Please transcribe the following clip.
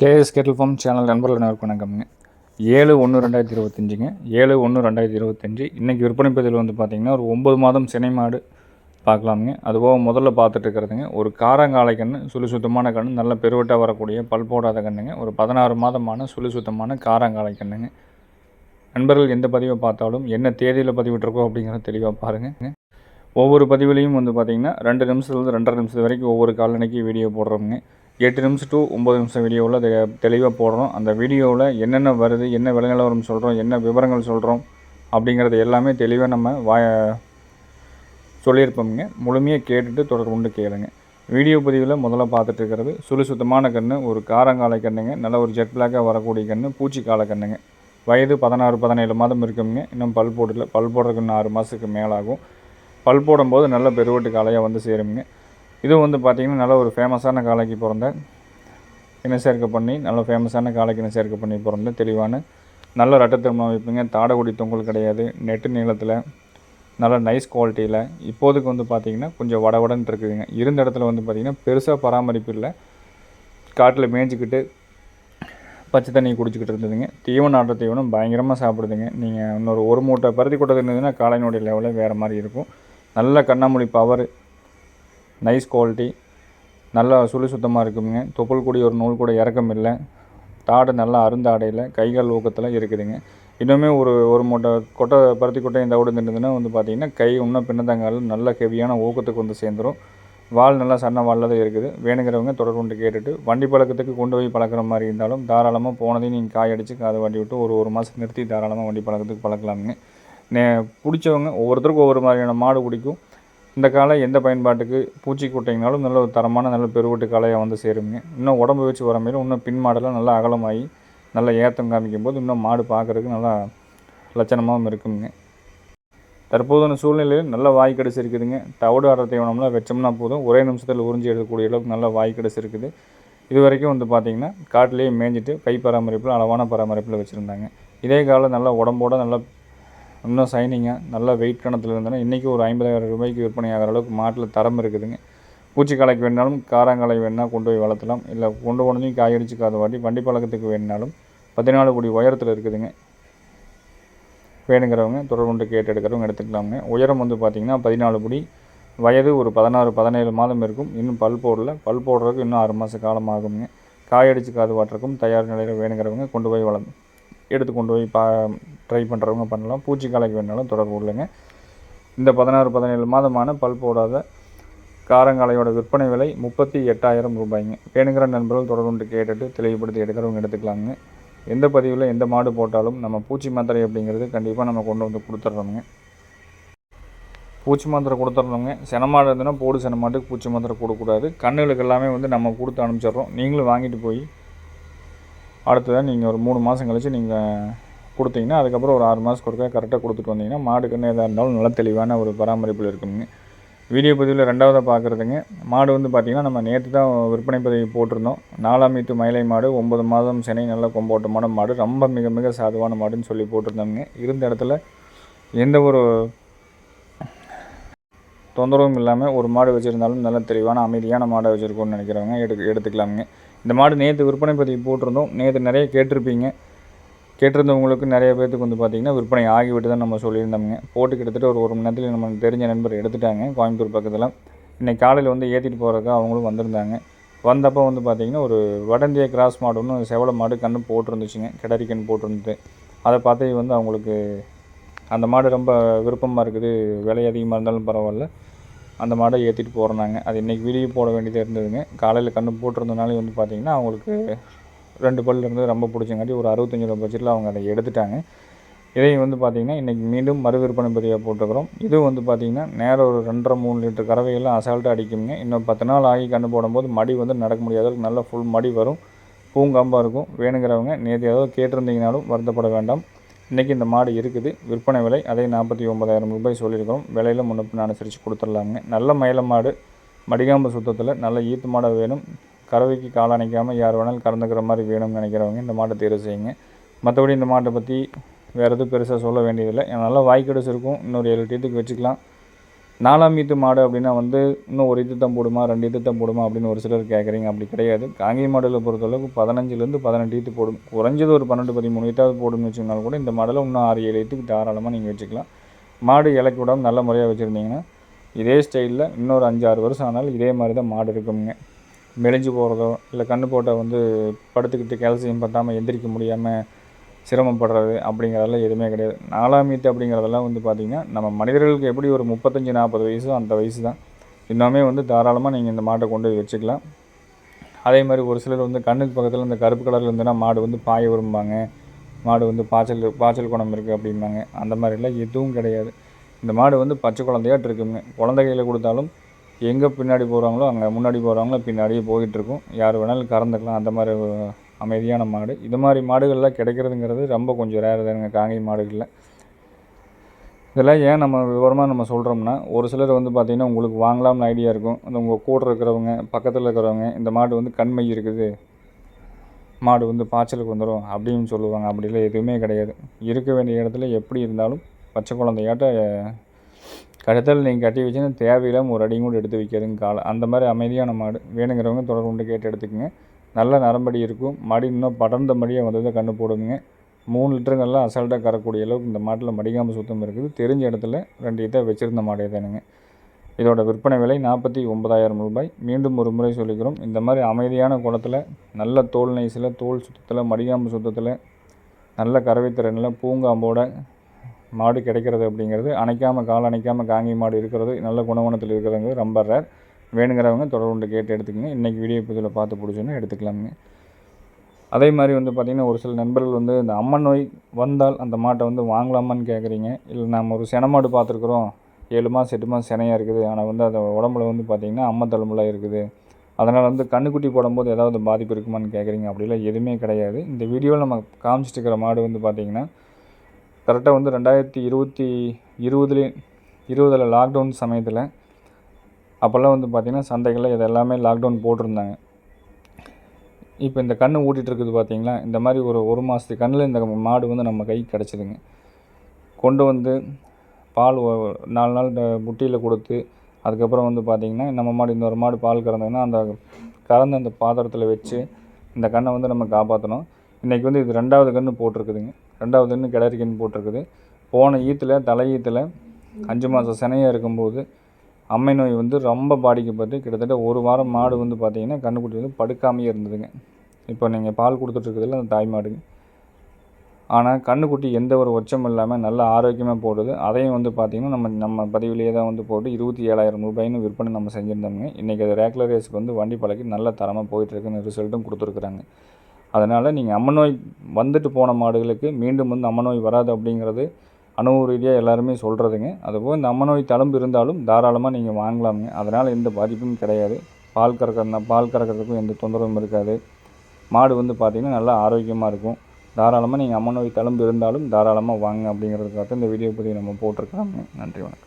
KS கேட்டல் form channel நண்பர்கள் அனைவருக்கும் வணக்கம்ங்க ஏழு ஒன்று ரெண்டாயிரத்தி இருபத்தஞ்சுங்க. ஏழு ஒன்று ரெண்டாயிரத்தி இருபத்தஞ்சி. இன்றைக்கி விற்பனை பதிவில் வந்து பார்த்திங்கன்னா ஒரு ஒம்பது மாதம் சினை மாடு பார்க்கலாமுங்க. அதுபோக முதல்ல பார்த்துட்டு இருக்கிறதுங்க ஒரு காரங்காலை கன்று சுழி சுத்தமான கன்று நல்ல பெருவட்டாக வரக்கூடிய பல் போடாத கன்றுங்க. ஒரு பதினாறு மாதமான சுழி சுத்தமான காரங்காலை கண்ணுங்க நண்பர்கள் எந்த பதிவை பார்த்தாலும் என்ன தேதியில் பதிவிட்டிருக்கோம் அப்படிங்கிறத தெளிவாக பாருங்கள் ஒவ்வொரு பதிவுலையும் வந்து பார்த்திங்கன்னா ரெண்டு நிமிஷத்துலேருந்து ரெண்டரை நிமிஷம் வரைக்கும் ஒவ்வொரு காலனைக்கு வீடியோ போடுறோமுங்க. எட்டு நிமிஷம் டு ஒம்பது நிமிஷம் வீடியோவில் தெ தெளிவாக போடுறோம் அந்த வீடியோவில் என்னென்ன வருது என்ன விலநிலவரம் சொல்கிறோம் என்ன விவரங்கள் சொல்கிறோம் அப்படிங்கிறது எல்லாமே தெளிவாக நம்ம வாய சொல்லியிருப்போம்ங்க. முழுமையாக கேட்டுட்டு தொடர்பு கொண்டு கேளுங்க. வீடியோ பதிவில் முதல்ல பார்த்துட்டு இருக்கிறது சுழி சுத்தமான கன்று ஒரு காரங்காலை கண்ணுங்க நல்ல ஒரு ஜெட் பிளாக்காக வரக்கூடிய கன்று பூச்சி காலை கண்ணுங்க. வயது பதினாறு பதினேழு மாதம் இருக்குங்க. இன்னும் பல் போடல பல் போடுறதுக்கு இன்னும் ஆறு மாதத்துக்கு மேலாகும். பல் போடும்போது நல்ல பெருவட்டு காளையாக வந்து சேருங்க இதுவும் வந்து பார்த்திங்கன்னா நல்ல ஒரு ஃபேமஸான காளைக்கு பிறந்த இனச்சேர்க்கை பண்ணி நல்ல ஃபேமஸான காலைக்கு இன சேர்க்கை பண்ணி பிறந்த தெளிவான நல்ல ரட்டத்திருமணம் வைப்பீங்க தாடகுடி தொங்கல் கிடையாது. நெட்டு நீளத்தில் நல்ல நைஸ் குவாலிட்டியில் இப்போதுக்கு வந்து பார்த்திங்கன்னா கொஞ்சம் வடவடன்னு இருக்குதுங்க. இருந்த இடத்துல வந்து பார்த்திங்கன்னா பெருசாக பராமரிப்பு இல்லை. காட்டில் மேய்ஞ்சிக்கிட்டு பச்சை தண்ணி குடிச்சிக்கிட்டு இருந்ததுங்க. தீவனம் ஆட்ட தீவனம் பயங்கரமாக சாப்பிடுதுங்க. நீங்கள் இன்னொரு ஒரு மூட்டை பருத்தி கொட்டை இருந்ததுன்னா காளையினுடைய லெவலில் வேறு மாதிரி இருக்கும். நல்ல கண்ணாமொழி பவர் நைஸ் குவாலிட்டி நல்லா சுழி சுத்தமாக இருக்குங்க. தொப்புள் கூடி ஒரு நூல் கூட இறக்கம் இல்லை. தாடு நல்லா அருந்தாடையில் கைகால் ஊக்கத்தில் இருக்குதுங்க. இன்னுமே ஒரு ஒரு மூட்டை கொட்டை பருத்தி கொட்டை இந்த ஓடு இருந்ததுன்னா வந்து பார்த்திங்கன்னா கை இன்னும் பின்னதங்கால் நல்ல ஹெவியான ஊக்கத்துக்கு வந்து சேர்ந்துடும் வால் நல்லா சன்ன வாலில் தான் இருக்குது. வேணுங்கிறவங்க தொடர்பு கொண்டு கேட்டுட்டு வண்டி பழக்கத்துக்கு கொண்டு போய் பழக்கிற மாதிரி இருந்தாலும் தாராளமாக போனதையும் நீங்கள் காய அடித்து காது வண்டி விட்டு ஒரு ஒரு மாதம் நிறுத்தி தாராளமாக வண்டி பழக்கத்துக்கு பழக்கலாமுங்க. நே பிடிச்சவங்க ஒவ்வொருத்தருக்கும் ஒவ்வொரு மாதிரியான மாடு பிடிக்கும். இந்த காலை எந்த பயன்பாட்டுக்கு பூச்சி குட்டைங்கனாலும் நல்ல ஒரு தரமான நல்ல பெருவட்டு காளையாக வந்து சேருங்க இன்னும் உடம்பு வச்சு வர மாரி இன்னும் பின் மாடெல்லாம் நல்லா அகலமாகி நல்லா ஏற்றம் காமிக்கும் போது இன்னும் மாடு பார்க்குறதுக்கு நல்லா லட்சணமாகவும் இருக்குங்க தற்போதைய சூழ்நிலையில் நல்ல வாய் கடைசி இருக்குதுங்க. தவிடு அற தீவனம்லாம் வச்சோம்னா போதும். ஒரே நிமிஷத்தில் உறிஞ்சி எடுக்கக்கூடிய அளவுக்கு நல்ல வாய் கடைசி இருக்குது. இது வரைக்கும் வந்து பார்த்திங்கன்னா காட்டிலேயே மேய்ஞ்சிட்டு கை பராமரிப்பில் அளவான பராமரிப்பில் வச்சுருந்தாங்க. இதே காலம் நல்லா உடம்போட நல்லா இன்னும் சைனிங்காக நல்லா வெயிட் கணத்தில் இருந்தோன்னா இன்றைக்கி ஒரு ஐம்பதாயிரம் ரூபாய்க்கு விற்பனை ஆகிற அளவுக்கு மாட்டில் தரம் இருக்குதுங்க. பூச்சிக்காலைக்கு வேணாலும் காராங்காலை வேணால் கொண்டு போய் வளர்த்தலாம். இல்லை கொண்டு போனதையும் காயடிச்சு காத வாட்டி வண்டி பழக்கத்துக்கு வேணுனாலும் பதினாலு கோடி உயரத்தில் இருக்குதுங்க. வேணுங்கிறவங்க தொடர்கொண்டு கேட்டு எடுக்கிறவங்க எடுத்துக்கலாமுங்க. உயரம் வந்து பார்த்திங்கன்னா பதினாலு படி வயது ஒரு பதினாறு பதினேழு மாதம் இருக்கும். இன்னும் பல் போடல. பல் போடுறதுக்கு இன்னும் ஆறு மாத காலம் ஆகுங்க காயடிச்சு காது வாட்டுறக்கும் தயார் நிலையில் வேணுங்கிறவங்க கொண்டு போய் வளர்ந்து எடுத்து கொண்டு போய் பா ட்ரை பண்ணுறவங்க பண்ணலாம். பூச்சிக்காலைக்கு வேணாலும் தொடர்பு கொள்ளுங்க. இந்த பதினாறு பதினேழு மாதமான பல் போடாத காரங்காலையோட விற்பனை விலை முப்பத்தி எட்டாயிரம் ரூபாய்ங்க. வேணுங்கிற நண்பர்கள் தொடர்ந்து கேட்டுட்டு தெளிவுபடுத்தி எடுக்கிறவங்க எடுத்துக்கலாங்க. எந்த பதிவில் எந்த மாடு போட்டாலும் நம்ம பூச்சி மாத்திரை அப்படிங்கிறது கண்டிப்பாக நம்ம கொண்டு வந்து கொடுத்துட்றோங்க பூச்சி மாத்திரை கொடுத்துட்றோங்க செனமாடு இருந்ததுன்னா போடு செனமாட்டுக்கு பூச்சி மாத்திரை கொடுக்கக்கூடாது. கண்ணுகளுக்கு எல்லாமே வந்து நம்ம கொடுத்து அனுப்பிச்சிட்றோம். நீங்களும் வாங்கிட்டு போய் அடுத்ததாக நீங்கள் ஒரு மூணு மாதம் கழித்து நீங்கள் கொடுத்தீங்கன்னா அதுக்கப்புறம் ஒரு ஆறு மாதத்துக்கு ஒருக்கா கரெக்டாக கொடுத்துட்டு வந்தீங்கன்னா மாடுக்குன்னு எதாக இருந்தாலும் நல்ல தெளிவான ஒரு பராமரிப்பில் இருக்குங்க. வீடியோ பதிவில் ரெண்டாவதாக பார்க்குறதுங்க மாடு வந்து பார்த்திங்கன்னா நம்ம நேற்று தான் விற்பனை பதிவு போட்டிருந்தோம். நாலாம் மீட்டு மயிலை மாடு ஒம்பது மாதம் சினை நல்ல கொம்போட்டமான மாடு ரொம்ப மிக மிக சாதுவான மாடுன்னு சொல்லி போட்டிருந்தோங்க. இருந்த இடத்துல எந்த ஒரு தொந்தரவும் இல்லாமல் ஒரு மாடு வச்சுருந்தாலும் நல்ல தெளிவான அமைதியான மாடை வச்சுருக்கோன்னு நினைக்கிறவங்க எடு எடுத்துக்கலாமுங்க. இந்த மாடு நேற்று விற்பனை பதிவு போட்டிருந்தோம். நேற்று நிறைய கேட்டிருப்பீங்க. கேட்டிருந்தவங்களுக்கு நிறைய பேர்த்துக்கு வந்து பார்த்திங்கன்னா விற்பனை ஆகிவிட்டு தான் நம்ம சொல்லியிருந்தோம்ங்க. போட்டு கிட்டத்தட்ட ஒரு ஒரு மணி நேரத்தில் நம்ம தெரிஞ்ச நண்பர் எடுத்துட்டாங்க கோயம்புத்தூர் பக்கத்தில். இன்றைக்கி காலையில் வந்து ஏற்றிட்டு போகிறதுக்கு அவங்களும் வந்திருந்தாங்க. வந்தப்போ வந்து பார்த்திங்கன்னா ஒரு வடந்திய கிராஸ் மாடு ஒன்று செவல மாடு கன்று போட்டிருந்துச்சுங்க. கிடரி கன்று போட்டிருந்தது. அதை பார்த்து வந்து அவங்களுக்கு அந்த மாடு ரொம்ப விருப்பமாக இருக்குது. விலை அதிகமாக இருந்தாலும் பரவாயில்ல. அந்த மாடை ஏற்றிட்டு போகிறாங்க அது இன்றைக்கி வீடியோ போட வேண்டியதாக இருந்ததுங்க. காலையில் கன்று போட்டிருந்தனாலே வந்து பார்த்திங்கன்னா அவங்களுக்கு ரெண்டு பல் இருந்து ரொம்ப பிடிச்சங்காட்டி ஒரு அறுபத்தஞ்சி ரூபா பட்ஜெட்டில் அவங்க அதை எடுத்துட்டாங்க. இதையும் வந்து பார்த்திங்கன்னா இன்றைக்கி மீண்டும் மறு விற்பனை பதிவாக போட்டுக்கிறோம் இதுவும் வந்து பார்த்திங்கன்னா நேரம் ஒரு ரெண்டரை மூணு லிட்டர் கறவையெல்லாம் அசால்ட்டாக அடிக்குங்க. இன்னும் பத்து நாள் ஆகி கண்டு போடும்போது மடி வந்து நடக்க முடியாத. அளவுக்கு ஃபுல் மடி வரும். பூங்காம்பாக இருக்கும். வேணுங்கிறவங்க நேற்று ஏதாவது கேட்டிருந்தீங்கனாலும் வருத்தப்பட வேண்டாம். இன்றைக்கி இந்த மாடு இருக்குது. விற்பனை விலை அதே நாற்பத்தி ஒன்பதாயிரம் ரூபாய் சொல்லியிருக்கிறோம். விலையில் முன்னப்பின் அனுசரித்து கொடுத்துடலாங்க. நல்ல மயில மாடு மடிகாம்பு சுத்தத்தில் நல்ல ஈத்து மாடை வேணும். கறவைக்கு காலணிக்காமல் யார் வேணாலும் கறந்துக்கிற மாதிரி வேணும்னு நினைக்கிறவங்க இந்த மாட்டை தேர்வு செய்யுங்க. மற்றபடி இந்த மாட்டை பற்றி வேறு எதுவும் பெருசாக சொல்ல வேண்டியதில்லை. நல்லா வாய்க்கெடுச்சு இருக்கும். இன்னொரு ஏழு டீத்துக்கு வச்சுக்கலாம். நாலாம் ஈத்து மாடு அப்படின்னா வந்து இன்னும் ஒரு ஈத்து தான் போடுமா ரெண்டு ஈத்து தான் போடுமா அப்படின்னு ஒரு சிலர் கேட்குறீங்க அப்படி கிடையாது. காங்கேய மாடலை பொறுத்தளவுக்கு பதினஞ்சுலேருந்து பதினெட்டு ஈத்து போடும். குறைஞ்சது ஒரு பன்னெண்டு பதிமூணு ஈத்தாவது போடும்னு வச்சுருந்தாலும் கூட இந்த மாடலை இன்னும் ஆறு ஏழு ஈத்துக்கு தாராளமாக நீங்கள் வச்சுக்கலாம். மாடு இலக்கி விடாமல் நல்ல முறையாக வச்சுருந்தீங்கன்னா இதே ஸ்டைலில் இன்னொரு அஞ்சாறு வருஷம் ஆனாலும் இதே மாதிரி தான் மாடு இருக்குங்க மெலிஞ்சு போகிறதோ இல்லை கண்ணு போட்டால் வந்து படுத்துக்கிட்டு கேல்சியம் பத்தாமல் எந்திரிக்க முடியாமல் சிரமப்படுறது அப்படிங்கிறதெல்லாம் எதுவுமே கிடையாது. நாலாம் மீத்து அப்படிங்கிறதெல்லாம் வந்து பார்த்திங்கன்னா நம்ம மனிதர்களுக்கு எப்படி ஒரு முப்பத்தஞ்சு நாற்பது வயசோ அந்த வயசு தான். இன்னுமே வந்து தாராளமாக நீங்கள் இந்த மாட்டை கொண்டு போய் வச்சுக்கலாம். அதே மாதிரி ஒரு சிலர் வந்து கண்ணுக்கு பக்கத்தில் இந்த கருப்பு கலரில் இருந்துன்னா மாடு வந்து பாய விரும்பாங்க. மாடு வந்து பாய்ச்சல் பாய்ச்சல் குணம் இருக்குது அப்படிம்பாங்க. அந்த மாதிரிலாம் எதுவும் கிடையாது. இந்த மாடு வந்து பச்சை குழந்தையாட்டு இருக்குங்க. குழந்தை கையில் கொடுத்தாலும் எங்கே பின்னாடி போகிறாங்களோ அங்கே முன்னாடி போகிறாங்களோ பின்னாடியே போயிட்டுருக்கும் யார் வேணாலும் கறந்துக்கலாம். அந்த மாதிரி அமைதியான மாடு. இது மாதிரி மாடுகள்லாம் கிடைக்கிறதுங்கிறது ரொம்ப கொஞ்சம் ரேர் தானுங்க காங்கை மாடுகளில். இதெல்லாம் ஏன் நம்ம விவரமாக நம்ம சொல்கிறோம்னா ஒரு சிலர் வந்து பார்த்திங்கன்னா உங்களுக்கு வாங்கலாம்னு ஐடியா இருக்கும். அந்த உங்கள் கூட இருக்கிறவங்க பக்கத்தில் இருக்கிறவங்க இந்த மாடு வந்து கண்மை இருக்குது. மாடு வந்து பாய்ச்சலுக்கு வந்துடும் அப்படின்னு சொல்லுவாங்க. அப்படிலாம் எதுவுமே கிடையாது. இருக்க வேண்டிய இடத்துல எப்படி இருந்தாலும் பச்சை குழந்தையாட்ட கழுத்தில் நீங்கள் கட்டி வச்சுன்னா தேவையில்லாமல் ஒரு அடியும் கூட எடுத்து வைக்காதுங்க காலை. அந்த மாதிரி அமைதியான மாடு. வேணுங்கிறவங்க தொடர்பு கொண்டு கேட்டு எடுத்துக்கோங்க. நல்ல நரம்படி இருக்கும். மடி இன்னும் படர்ந்த மடியாக வந்து கண்ணு போடுங்க மூணு லிட்டருங்கெல்லாம் அசால்ட்டாக கரக்கூடிய அளவுக்கு இந்த மாட்டில் மடிக்காமல் சுத்தம் இருக்குது. தெரிஞ்ச இடத்துல ரெண்டு இதை வச்சுருந்த மாடே தானுங்க. இதோட விற்பனை விலை நாற்பத்தி ஒன்பதாயிரம் ரூபாய். மீண்டும் ஒரு முறை சொல்லிக்கிறோம். இந்த மாதிரி அமைதியான குளத்தில் நல்ல தோல் நைஸில் தோல் சுத்தத்தில் மடிகாம்பு சுத்தத்தில் நல்ல கறவை திறனில் பூங்காம்போட மாடு கிடைக்கிறது அப்படிங்கிறது அணைக்காமல் கால் அணைக்காமல் காங்கி மாடு இருக்கிறது நல்ல குணகுணத்தில் இருக்கிறதுங்கிறது ரொம்ப ரேர் வேணுங்கிறவங்க தொடர்புண்டு கேட்டு எடுத்துக்கோங்க. இன்றைக்கி வீடியோ புதுவில் பார்த்து பிடிச்சோன்னா எடுத்துக்கலாமுங்க. அதே மாதிரி வந்து பார்த்திங்கன்னா ஒரு சில நண்பர்கள் வந்து இந்த அம்மன் நோய் வந்தால் அந்த மாட்டை வந்து வாங்கலாமான்னு கேட்குறீங்க. இல்லை நம்ம ஒரு சென மாடு பார்த்துருக்குறோம். ஏழு மாதம் எட்டு மாதம் சினையாக இருக்குது. ஆனால் வந்து அது உடம்புல வந்து பார்த்திங்கன்னா அம்மன் தழும்புலாம் இருக்குது. அதனால் வந்து கண்ணுக்குட்டி போடும்போது ஏதாவது பாதிப்பு இருக்குமான்னு கேட்குறீங்க. அப்படிலாம் எதுவுமே கிடையாது. இந்த வீடியோவில் நம்ம காமிச்சிட்டு இருக்கிற மாடு வந்து பார்த்திங்கன்னா கரெக்டாக வந்து ரெண்டாயிரத்தி இருபத்தி இருபதுலேயே இருபதில் லாக்டவுன் சமயத்தில் அப்போல்லாம் வந்து பார்த்திங்கன்னா சந்தைகளில் இது எல்லாமே லாக்டவுன் போட்டிருந்தாங்க. இப்போ இந்த கன்று ஊட்டிகிட்டு இருக்குது பார்த்தீங்களா? இந்த மாதிரி ஒரு ஒரு மாதத்துக்கு கண்ணில் இந்த மாடு வந்து நம்ம கைக்கு கிடச்சிதுங்க கொண்டு வந்து பால் நாலு நாள் இந்த புட்டியில் கொடுத்து அதுக்கப்புறம் வந்து பார்த்திங்கன்னா நம்ம மாடு இன்னொரு மாடு பால் கறந்ததுன்னா அந்த கறந்த அந்த பாத்திரத்தில் வச்சு இந்த கண்ணை வந்து நம்ம காப்பாற்றணும் இன்றைக்கி வந்து இது ரெண்டாவது கன்று போட்டிருக்குதுங்க. ரெண்டாவது கன்று கிடரி கன்று போட்டிருக்குது. போன ஈத்தில் தலை ஈத்தில் அஞ்சு மாதம் சினையாக இருக்கும்போது அம்மை நோய் வந்து ரொம்ப பாதிக்கப்பட்டு கிட்டத்தட்ட ஒரு வாரம் மாடு வந்து பார்த்திங்கன்னா கன்றுக்குட்டி வந்து படுக்காமையே இருந்ததுங்க. இப்போ நீங்கள் பால் கொடுத்துட்ருக்குறதுல அந்த தாய் மாடுங்க. ஆனால் கன்றுக்குட்டி எந்த ஒரு ஒச்சம் இல்லாமல் நல்ல ஆரோக்கியமாக போடுது. அதையும் வந்து பார்த்திங்கன்னா நம்ம நம்ம பதிவிலேயே தான் வந்து போட்டு இருபத்தி ஏழாயிரம் ரூபாய்னு விற்பனை நம்ம செஞ்சுருந்தோங்க இன்றைக்கி அது ரேகுலர் ரேஸுக்கு வந்து வண்டி பழக்கி நல்ல தரமாக போயிட்டுருக்குன்னு ரிசல்ட்டும் கொடுத்துருக்குறாங்க. அதனால் நீங்கள் அம்மநோய் வந்துட்டு போன மாடுகளுக்கு மீண்டும் வந்து அம்மநோய் வராது அப்படிங்கிறது அனுபவ ரீதியாக எல்லாருமே சொல்கிறதுங்க அதுபோல் இந்த அம்மநோய் நோய் இருந்தாலும் தாராளமாக நீங்கள் வாங்கலாமுங்க. அதனால் எந்த பாதிப்பும் கிடையாது. பால் கறக்கிறதுனா பால் கறக்கிறதுக்கும் எந்த தொந்தரவும் இருக்காது. மாடு வந்து பார்த்திங்கன்னா நல்லா ஆரோக்கியமாக இருக்கும். தாராளமாக நீங்கள் அம்மநோய் நோய் இருந்தாலும் தாராளமாக வாங்க அப்படிங்கிறதுக்காக இந்த வீடியோ பற்றி நம்ம போட்டிருக்கிறோங்க நன்றி வணக்கம்.